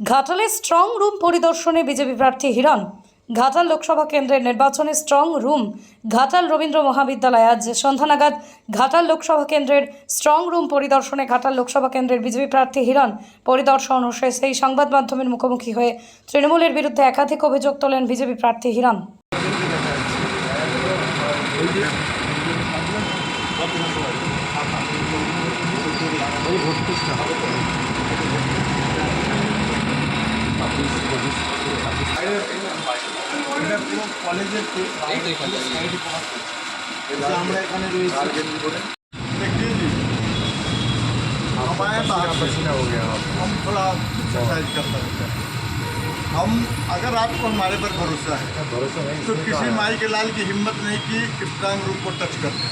ঘাটালে strong room পরিদর্শনে BJP প্রার্থী হিরণ। ঘাটাল লোকসভা কেন্দ্রের নির্বাচনে স্ট্রং রুম ঘাটাল রবীন্দ্র মহাবিদ্যালয় আজ সন্ধ্যা নাগাদ ঘাটাল লোকসভা কেন্দ্রের স্ট্রং রুম পরিদর্শনে ঘাটাল লোকসভা কেন্দ্রের বিজেপি প্রার্থী হিরণ। পরিদর্শন ও সেই সংবাদ মাধ্যমের মুখোমুখি হয়ে তৃণমূলের বিরুদ্ধে একাধিক অভিযোগ তোলেন বিজেপি প্রার্থী হিরণ। এটা পুরো কলেজের সাইডে প্রকাশ করছে যে আমরা এখানে রয়েছি देखिए जी हमारे पास पसीना हो गया हम थोड़ा एक्सरसाइज कर सकते हैं हम अगर आपको हमारे पर भरोसा है भरोसा नहीं तो किसी माई के लाल की हिम्मत नहीं की स्ट्रांग रूम को टच करने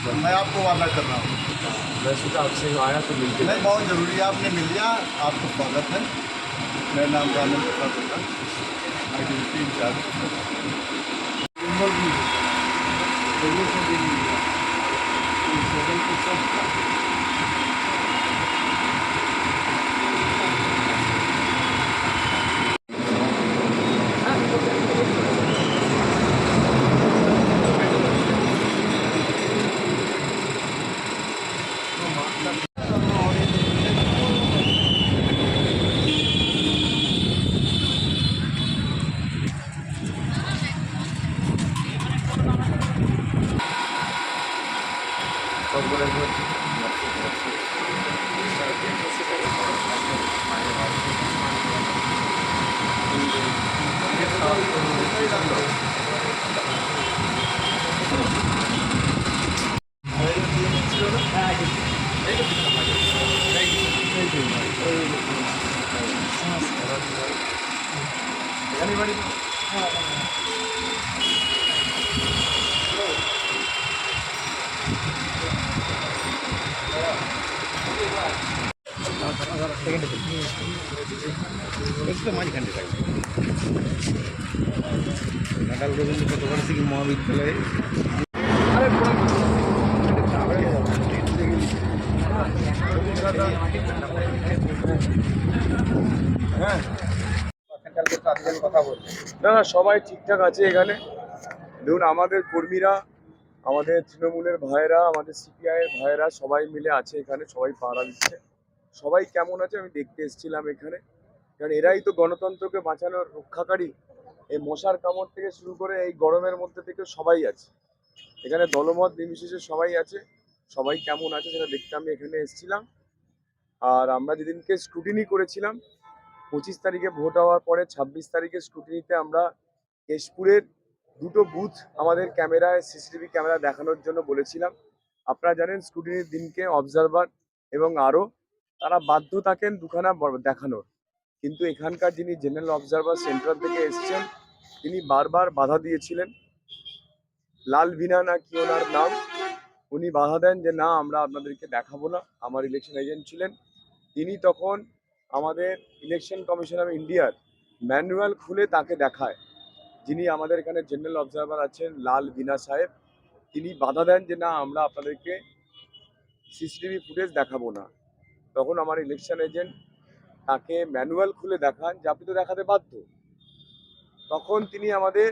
तो मैं आपको वादा कर रहा हूँ मैं सोचा आपसे आया तो मिलके नहीं बहुत ज़रूरी है आपने मिल लिया आपको स्वागत है मेरा नाम रानंद प्रसाद होगा आई ड्यूटी इंचार्ज ঘাটাল রবীন্দ্র চট্টোপাধ্যায় মহাবিদ্যালয়ে? না না, সবাই ঠিকঠাক আছে এখানে। ধরুন আমাদের কর্মীরা, আমাদের তৃণমূলের ভাইয়েরা, আমাদের সিপিআই এর ভাইয়েরা সবাই মিলে আছে এখানে, সবাই পাহারা দিচ্ছে। সবাই কেমন আছে আমি দেখতে এসেছিলাম এখানে। কারণ এরাই তো গণতন্ত্রকে বাঁচানোর রক্ষাকারী। এই মশার কামড় থেকে শুরু করে এই গরমের মধ্যে থেকে সবাই আছে। এখানে দলমত নির্বিশেষে সবাই আছে। সবাই কেমন আছে সেটা দেখতে আমি এখানে এসেছিলাম। আর আমরা যেদিনকে স্ক্রুটিনি করেছিলাম, পঁচিশ তারিখে ভোট হওয়ার পরে ছাব্বিশ তারিখে স্ক্রুটিনিতে আমরা কেশপুরের দুটো বুথ আমাদের ক্যামেরায় সিসিটিভি ক্যামেরা দেখানোর জন্য বলেছিলাম। আপনারা জানেন স্ক্রুটিনির দিনকে অবজারভার এবং আরও তারা বাধ্য থাকেন দুখানা দেখানোর। কিন্তু এখানকার যিনি জেনারেল অবজারভার সেন্ট্রাল থেকে এসেছেন, তিনি বারবার বাধা দিয়েছিলেন। লাল ভিনা না কি ওনার নাম? উনি বাধা দেন যে, না, আমরা আপনাদেরকে দেখাবো না। আমার ইলেকশন এজেন্ট ছিলেন। তিনি তখন আমাদের ইলেকশন কমিশন অফ ইন্ডিয়ার ম্যানুয়াল খুলে তাকে দেখায়। যিনি আমাদের এখানে জেনারেল অবজারভার আছেন, লাল বিনা সাহেব, তিনি বাধা দেন যে, না, আমরা আপনাদেরকে সিসিটিভি ফুটেজ দেখাবো না। তখন আমার ইলেকশন এজেন্ট তাকে ম্যানুয়াল খুলে দেখান যে আপনি তো দেখাতে বাধ্য। তখন তিনি আমাদের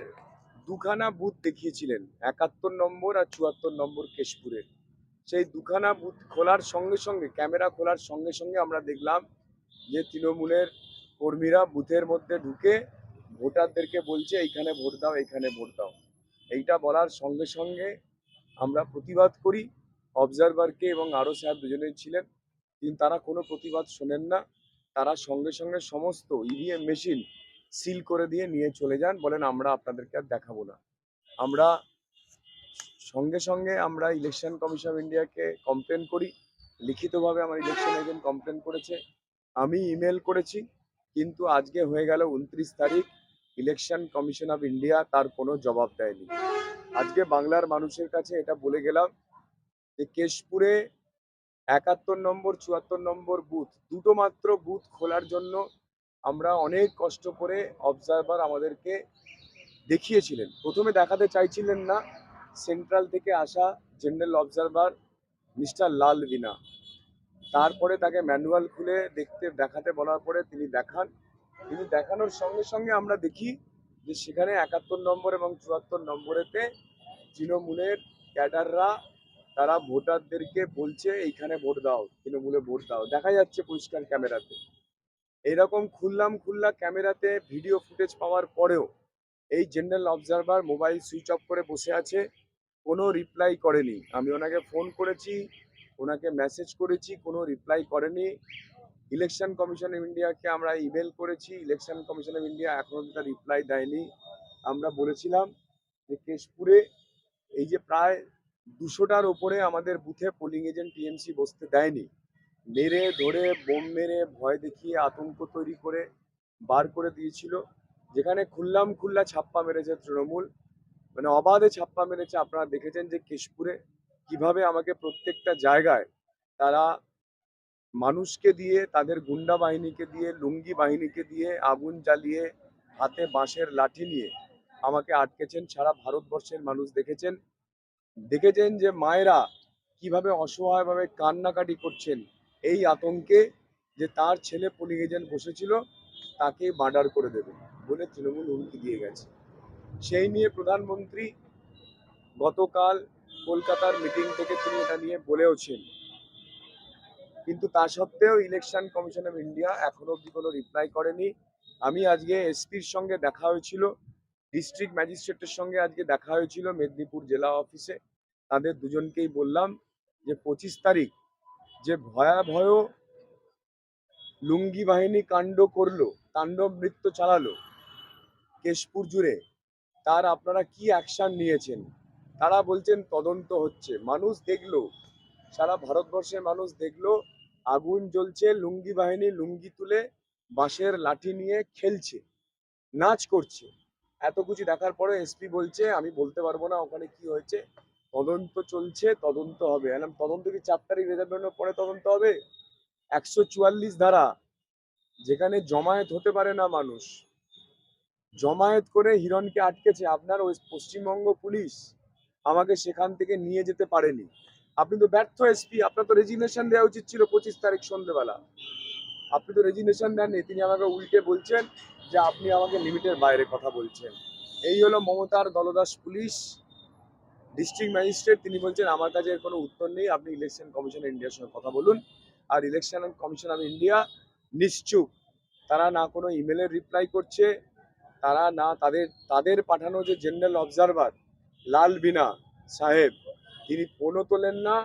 দুখানা বুথ দেখিয়েছিলেন, একাত্তর নম্বর আর চুয়াত্তর নম্বর কেশপুরের। সেই দুখানা বুথ খোলার সঙ্গে সঙ্গে, ক্যামেরা খোলার সঙ্গে সঙ্গে আমরা দেখলাম যে তৃণমূলের কর্মীরা বুথের মধ্যে ঢুকে ভোটারদেরকে বলছে, এইখানে ভোট দাও, এইখানে ভোট দাও। এইটা বলার সঙ্গে সঙ্গে আমরা প্রতিবাদ করি। অবজারভারকে এবং আরও সাহেব দুজনেই ছিলেন। কিন্তু তারা কোনো প্রতিবাদ শোনেন না। তারা সঙ্গে সঙ্গে সমস্ত ইভিএম মেশিন সিল করে দিয়ে নিয়ে চলে যান, বলেন আমরা আপনাদেরকে আর দেখাবো না। আমরা সঙ্গে সঙ্গে আমরা ইলেকশন কমিশন অফ ইন্ডিয়াকে কমপ্লেন করি, লিখিতভাবে আমার ইলেকশন এজেন্ট কমপ্লেন করেছে। আমি ইমেল করেছি, কিন্তু আজকে হয়ে গেল উনত্রিশ তারিখ ইলেকশন কমিশন অফ ইন্ডিয়া তার কোনো জবাব দেয়নি। আজকে বাংলার মানুষের কাছে এটা বলে গেলাম যে, কেশপুরে একাত্তর নম্বর, চুয়াত্তর নম্বর বুথ দুটো মাত্র বুথ খোলার জন্য আমরা অনেক কষ্ট করে অবজারভার আমাদেরকে দেখিয়েছিলেন। প্রথমে দেখাতে চাইছিলেন না সেন্ট্রাল থেকে আসা জেনারেল অবজারভার মিস্টার লাল বিনা তারপরে তাকে ম্যানুয়াল খুলে দেখতে, দেখাতে বলার পরে তিনি দেখান। তিনি দেখানোর সঙ্গে সঙ্গে আমরা দেখি যে সেখানে একাত্তর নম্বর এবং চুয়াত্তর নম্বরেতে তৃণমূলের ক্যাডাররা তারা ভোটারদেরকে বলছে, এইখানে ভোট দাও, তৃণমূলে ভোট দাও। দেখা যাচ্ছে পরিষ্কার ক্যামেরাতে। এরকম খুললাম খুল্লা ক্যামেরাতে ভিডিও ফুটেজ পাওয়ার পরেও এই general observer mobile switch off করে বসে আছে, কোনো রিপ্লাই করেনি। আমি ওনাকে ফোন করেছি, ওনাকে মেসেজ করেছি, কোনো রিপ্লাই করেনি। ইলেকশন কমিশন অফ ইন্ডিয়াকে আমরা ইমেল করেছি, ইলেকশন কমিশন অফ ইন্ডিয়া এখনও তার রিপ্লাই দেয়নি। আমরা বলেছিলাম যে কেশপুরে এই যে প্রায় দুশোটার ওপরে আমাদের বুথে পোলিং এজেন্ট টিএমসি বসতে দেয়নি। মেরে, ধরে, বোম মেরে, ভয় দেখিয়ে আতঙ্ক তৈরি করে বার করে দিয়েছিল। যেখানে খুললাম খুল্লা ছাপ্পা মেরেছে তৃণমূল। মানে অবাধে ছাপ্পা মেরেছে। আপনারা দেখেছেন যে কেশপুরে কীভাবে আমাকে প্রত্যেকটা জায়গায় তারা মানুষকে দিয়ে, তাদের গুন্ডা বাহিনীকে দিয়ে, লুঙ্গি বাহিনীকে দিয়ে, আগুন জ্বালিয়ে, হাতে বাঁশের লাঠি নিয়ে আমাকে আটকেছেন। সারা ভারতবর্ষের মানুষ দেখেছেন। দেখেছেন যে মায়েরা কীভাবে অসহায়ভাবে কান্নাকাটি করছেন? এই আতঙ্কে যে তার ছেলে পুলিং এজেন্ট বসেছিল, তাকে মার্ডার করে দেবে বলে তৃণমূল হুমকি দিয়ে গেছে। সেই নিয়ে প্রধানমন্ত্রী গতকাল কলকাতার মিটিং থেকে তিনি এটা নিয়ে বলেওছেন। কিন্তু তা সত্ত্বেও ইলেকশন কমিশন অফ ইন্ডিয়া এখনও অবধি কোনো রিপ্লাই করেনি। আমি আজকে এসপির সঙ্গে দেখা হয়েছিল। ডিস্ট্রিক্ট ম্যাজিস্ট্রেটের সঙ্গে আজকে দেখা হয়েছিল মেদিনীপুর জেলা অফিসে তাদের দুজনকেই বললাম যে, পঁচিশ তারিখ যে ভয়াবহ লুঙ্গি বাহিনী কাণ্ড করল, তাণ্ডব নৃত্য চালালো কেশপুর জুড়ে, তার আপনারা কি অ্যাকশন নিয়েছেন? তারা বলছেন তদন্ত হচ্ছে। মানুষ দেখল, সারা ভারতবর্ষের মানুষ দেখল, আগুন জ্বলছে, লুঙ্গি বাহিনী লুঙ্গি তুলে বাঁশের লাঠি নিয়ে খেলছে, নাচ করছে। এত কিছু দেখার পরে এসপি বলছে, আমি বলতে পারব না ওখানে কি হয়েছে। তদন্ত চলছে, তদন্ত হবে। তদন্ত কি চার তারিখ রেজাল্ট বেরোনোর পরে তদন্ত হবে? একশো চুয়াল্লিশ ধারা, যেখানে জমায়েত হতে পারে না মানুষ। জমায়েত করে হিরণকে আটকেছে। আপনার ওই পশ্চিমবঙ্গ পুলিশ আমাকে সেখান থেকে নিয়ে যেতে পারেনি। আপনি তো ব্যর্থ এসপি আপনার তো রেজিগনেশন দেওয়া উচিত ছিল পঁচিশ তারিখ সন্ধ্যেবেলা আপনি তো রেজিগনেশন দেননি, তিনি আমাকে উল্টে বলছেন যে আপনি আমাকে লিমিটের বাইরে কথা বলছেন। এই হলো মমতার দলদাস পুলিশ। ডিস্ট্রিক্ট ম্যাজিস্ট্রেট, তিনি বলছেন, আমার কাছে কোনো উত্তর নেই। আপনি ইলেকশন কমিশন ইন্ডিয়ার সঙ্গে কথা বলুন। আর ইলেকশন কমিশন অফ ইন্ডিয়া নিশ্চুপ। তারা না কোনো ইমেলের রিপ্লাই করছে। তারা না তাদের তাদের পাঠানো যে জেনারেল অবজারভার, লাল বিনা সাহেব, তিনি ফোনও তোলেন না,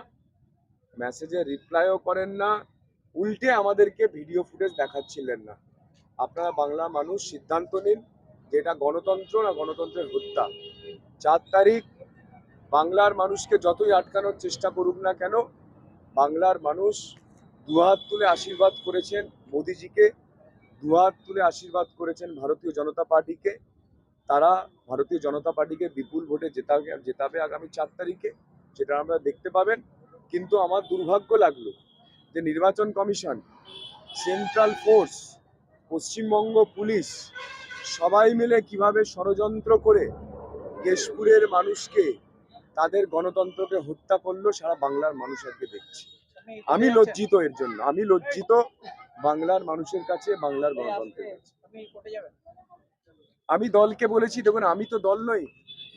মেসেজে রিপ্লাইও করেন না, উল্টে আমাদেরকে ভিডিও ফুটেজ দেখাচ্ছিলেন না। আপনারা বাংলা মানুষ সিদ্ধান্ত নিন যেটা গণতন্ত্র না গণতন্ত্রের হত্যা। চার তারিখ, বাংলার মানুষকে যতই আটকানোর চেষ্টা করুক না কেন, বাংলার মানুষ দুহাত তুলে আশীর্বাদ করেছেন মোদিজিকে, দুহাত তুলে আশীর্বাদ করেছেন ভারতীয় জনতা পার্টিকে। তারা ভারতীয় জনতা পার্টিকে বিপুল ভোটে জেতাবে জেতাবে আগামী চার তারিখে সেটা আমরা দেখতে পাবেন। কিন্তু আমার দুর্ভাগ্য লাগল যে নির্বাচন কমিশন সেন্ট্রাল ফোর্স পশ্চিমবঙ্গ পুলিশ সবাই মিলে কীভাবে ষড়যন্ত্র করে কেশপুরের মানুষকে তাদের গণতন্ত্রকে হত্যা করল, সারা বাংলার মানুষ দেখছে। আমি লজ্জিত এর জন্য। আমি লজ্জিত বাংলার মানুষের কাছে, বাংলার গণতন্ত্রের কাছে। আমি দলকে বলেছি, দেখুন, আমি তো দল নই।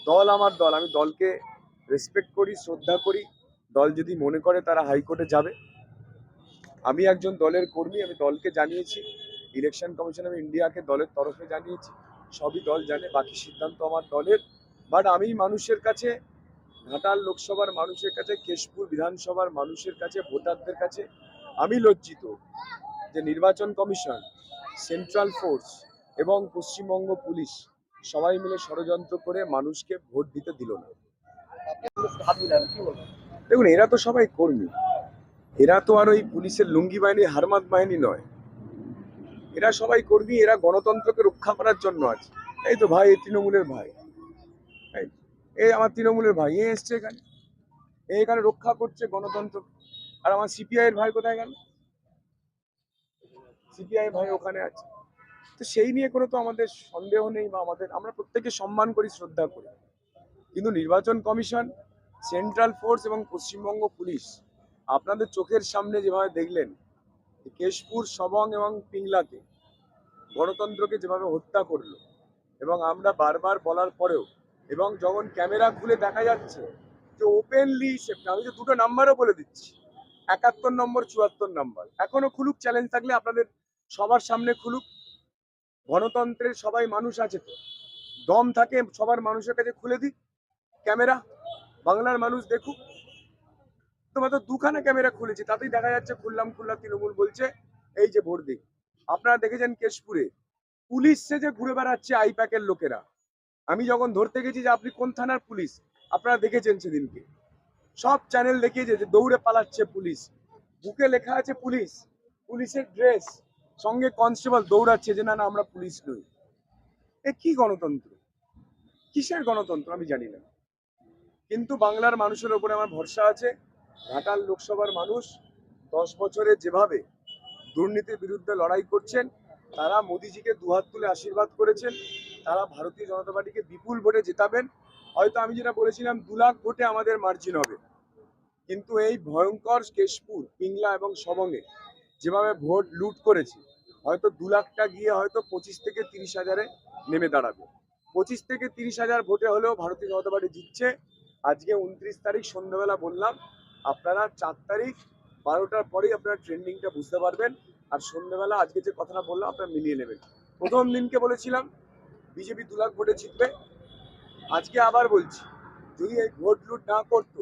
দল আমার দল। আমি দলকে রেসপেক্ট করি, শ্রদ্ধা করি। দল যদি মনে করে তারা হাইকোর্টে যাবে। আমি একজন দলের কর্মী, আমি দলকে জানিয়েছি। ইলেকশন কমিশন অফ ইন্ডিয়াকে দলের তরফে জানিয়েছি। সবই দল জানে, বাকি সিদ্ধান্ত আমার দলের। বাট আমি মানুষের কাছে, ঘাটাল লোকসভার মানুষের কাছে, কেশপুর বিধানসভার মানুষের কাছে, ভোটারদের কাছে আমি লজ্জিত যে নির্বাচন কমিশন সেন্ট্রাল ফোর্স এবং পশ্চিমবঙ্গ পুলিশ সবাই মিলে ষড়যন্ত্র করে মানুষকে ভোট দিতে দিল না। দেখুন, এরা তো সবাই কর্মী। এরা তো আর ওই পুলিশের লুঙ্গি বাহিনী, হারমাত বাহিনী নয়। এরা সবাই কর্মী, এরা গণতন্ত্রকে রক্ষা করার জন্য আছে। এই তো ভাই তৃণমূলের ভাই। এই আমার তৃণমূলের ভাই, এ এসছে এখানে। এখানে রক্ষা করছে গণতন্ত্র। আর আমার সিপিআই এর ভাই কোথায় গেল? সিপিআই ভাই ওখানে আছে। তো সেই নিয়ে কোনো তো আমাদের সন্দেহ নেই বা আমাদের, আমরা প্রত্যেকে সম্মান করি, শ্রদ্ধা করি। কিন্তু নির্বাচন কমিশন, সেন্ট্রাল ফোর্স এবং পশ্চিমবঙ্গ পুলিশ, আপনাদের চোখের সামনে যেভাবে দেখলেন কেশপুর, সবং এবং পিংলাকে গণতন্ত্রকে যেভাবে হত্যা করল এবং আমরা বারবার বলার পরেও এবং যখন ক্যামেরা খুলে দেখা যাচ্ছে যে ওপেনলি আমি তো দুটো নাম্বারও বলে দিচ্ছি, একাত্তর নম্বর, চুয়াত্তর নম্বর। এখনও খুলুক চ্যালেঞ্জ থাকলে আপনাদের সবার সামনে খুলুক। গণতন্ত্রের সবাই মানুষ আছে তো। দম থাকে, সবার মানুষের কাছে খুলে দিক। ক্যামেরা, বাংলার মানুষ দেখুক। তো দুখানা ক্যামেরা খুলেছি, তাতেই দেখা যাচ্ছে খুললাম খুললাম তৃণমূল বলছে, এই যে ভোট দিক আপনারা দেখেছেন কেশপুরে, পুলিশ সে যে ঘুরে বেড়াচ্ছে আইপ্যাকের লোকেরা। আমি যখন ধরতে গেছি যে আপনি কোন থানার পুলিশ, আপনারা দেখেছেন সেদিনকে। সব চ্যানেল দেখিয়েছে যে দৌড়ে পালাচ্ছে পুলিশ। বুকে লেখা আছে পুলিশ, পুলিশের ড্রেস সঙ্গে কনস্টেবল দৌড়াচ্ছে যে না না, আমরা পুলিশ নই। এ কি গণতন্ত্র? কিসের গণতন্ত্র আমি জানি না। কিন্তু বাংলার মানুষের ওপরে আমার ভরসা আছে ঘাটাল লোকসভার মানুষ দশ বছরে যেভাবে দুর্নীতির বিরুদ্ধে লড়াই করছেন, তারা মোদিজিকে দুহাত তুলে আশীর্বাদ করেছেন, তারা ভারতীয় জনতা পার্টিকে বিপুল ভোটে জেতাবেন। হয়তো আমি যেটা বলেছিলাম, দু লাখ ভোটে আমাদের মার্জিন হবে। কিন্তু এই ভয়ঙ্কর কেশপুর, পিংলা এবং সবঙ্গে যেভাবে ভোট লুট করেছে, হয়তো দু লাখটা গিয়ে হয়তো পঁচিশ থেকে তিরিশ হাজারে নেমে দাঁড়াবে। পঁচিশ থেকে তিরিশ হাজার ভোটে হলেও ভারতীয় জনতা পার্টি জিতছে। আজকে উনত্রিশ তারিখ সন্ধ্যাবেলা বললাম আপনারা চার তারিখ বারোটার পরেই আপনারা ট্রেন্ডিংটা বুঝতে পারবেন। আর সন্ধ্যাবেলা আজকে যে কথাটা বললাম, আপনারা মিলিয়ে নেবেন। প্রথম দিনকে বলেছিলাম, বিজেপি দু লাখ ভোটে জিতবে। আজকে আবার বলছি, যদি এই ভোট লুট না করতো,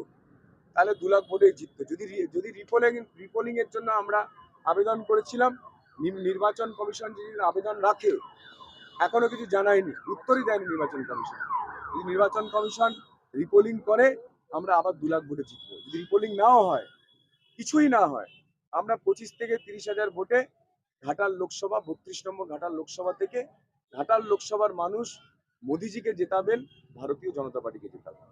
তাহলে দু লাখ ভোটে জিততো। যদি যদি রিপোলিং রিপোলিং এর জন্য আমরা আবেদন করেছিলাম নির্বাচন কমিশন যদি আবেদন রাখে, এখনও কিছু জানায়নি, উত্তরই দেয়নি নির্বাচন কমিশন। যদি নির্বাচন কমিশন রিপোলিং করে আমরা আবার দু লাখ ভোটে জিতবো। যদি রিপোলিং নাও হয়, কিছুই না হয়, আমরা পঁচিশ থেকে তিরিশ হাজার ভোটে ঘাটাল লোকসভা, বত্রিশ নম্বর ঘাটাল লোকসভা থেকে ঘাটাল লোকসভার মানুষ মোদিজিকে জেতাবেন, ভারতীয় জনতা পার্টিকে জেতাবেন।